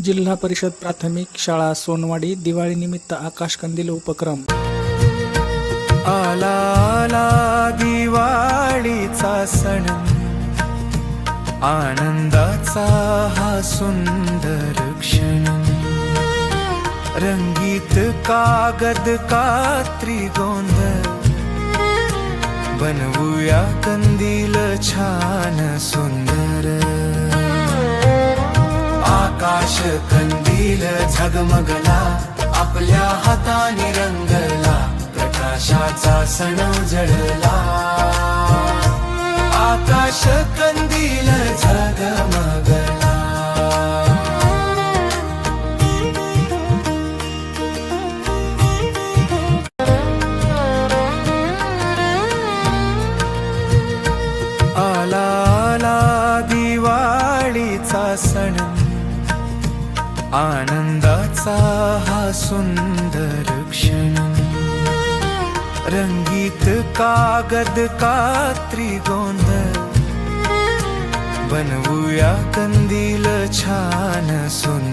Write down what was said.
जिल्हा परिषद प्राथमिक शाळा सोनवाडी दिवाळीनिमित्त आकाश कंदील उपक्रम. आला आला दिवाळीचा सण. आनंदाचा हा सुंदर क्षण. रंगीत कागद कात्री गोंधळ. बनवूया कंदील छान सुंदर. आकाश कंदील झगमगला आपल्या हाताने रंगला प्रकाशाचा सण जळला. आकाश कंदील झगमगला. आला आला दिवाळीचा सण. आनंदाचा हा सुंदर क्षण. रंगीत कागद कात्री गोंधळ बनवूया कंदील छान सुंदर.